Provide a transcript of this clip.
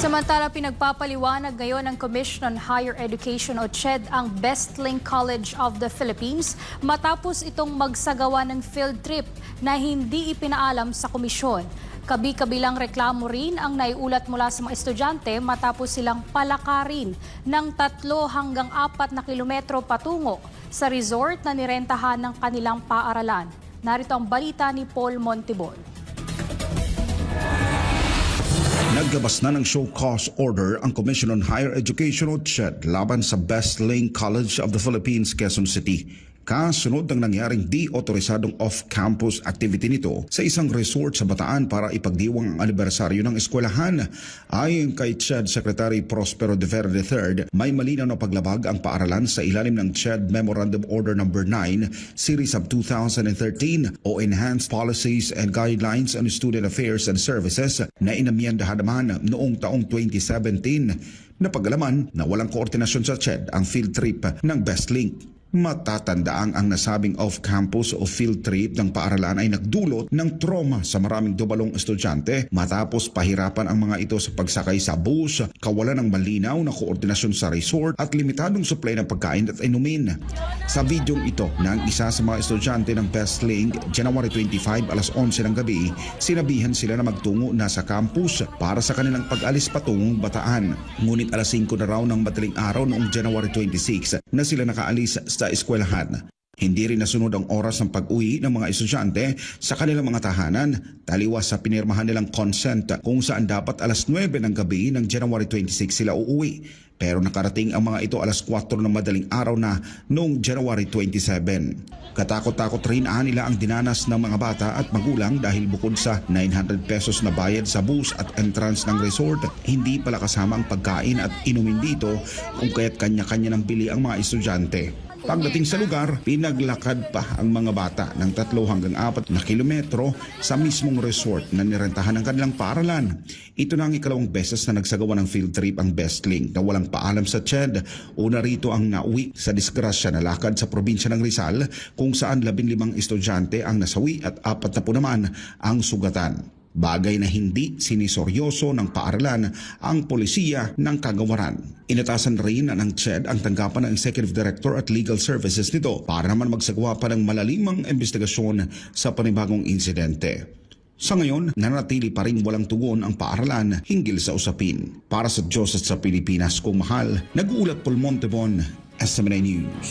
Samantala, pinagpapaliwanag ngayon ng Commission on Higher Education o CHED ang Best Link College of the Philippines matapos itong magsagawa ng field trip na hindi ipinaalam sa komisyon. Kabi-kabilang reklamo rin ang naiulat mula sa mga estudyante matapos silang palakarin ng tatlo hanggang apat na kilometro patungo sa resort na nirentahan ng kanilang paaralan. Narito ang balita ni Paul Montibon. Naglabas na ng show cause order ang Commission on Higher Education o CHED laban sa Best Link College of the Philippines, Quezon City. Kasunod ng nangyaring di otorisadong off-campus activity nito sa isang resort sa Bataan para ipagdiwang ang anibersaryo ng eskwelahan. Ayon kay CHED Secretary Prospero de Vera III, may malinaw na paglabag ang paaralan sa ilalim ng CHED Memorandum Order No. 9, Series of 2013 o Enhanced Policies and Guidelines on Student Affairs and Services na inamyandahan naman noong taong 2017 Napagalaman na walang koordinasyon sa CHED ang field trip ng BestLink. Matatandaang ang nasabing off-campus o field trip ng paaralan ay nagdulot ng trauma sa maraming dubalong estudyante matapos pahirapan ang mga ito sa pagsakay sa bus, kawalan ng malinaw na koordinasyon sa resort at limitadong supply ng pagkain at inumin. Sa videong ito ng isa sa mga estudyante ng BestLink, January 25 alas 11 ng gabi, sinabihan sila na magtungo na sa campus para sa kanilang pag-alis patungong Bataan. Ngunit alas 5 na raw ng madaling araw noong January 26 na sila nakaalis sa eskwelahan. Hindi rin nasunod ang oras ng pag-uwi ng mga estudyante sa kanilang mga tahanan taliwas sa pinirmahan nilang consent kung saan dapat alas 9 ng gabi ng January 26 sila uuwi. Pero nakarating ang mga ito alas 4 ng madaling araw na noong January 27. Katakot-takot rin nila ang dinanas ng mga bata at magulang dahil bukod sa 900 pesos na bayad sa bus at entrance ng resort, hindi pala kasama ang pagkain at inumin dito kung kaya't kanya-kanya ng bili ang mga estudyante. Pagdating sa lugar, pinaglakad pa ang mga bata ng tatlo hanggang apat na kilometro sa mismong resort na nirentahan ng kanilang paaralan. Ito na ang ikalawang beses na nagsagawa ng field trip ang Best Link na walang paalam sa CHED. Una rito ang nauwi sa disgrasya na lakad sa probinsya ng Rizal kung saan labing limang estudyante ang nasawi at apat na po naman ang sugatan. Bagay na hindi siniseryoso ng paaralan ang polisiya ng kagawaran. Inatasan rin ng CHED ang tanggapan ng Executive Director at Legal Services nito para naman magsagawa pa ng malalimang investigasyon sa panibagong insidente. Sa ngayon, nanatili pa rin walang tugon ang paaralan hinggil sa usapin. Para sa Diyos at sa Pilipinas kung mahal, nag-uulat Paul Montebon, SMNA News.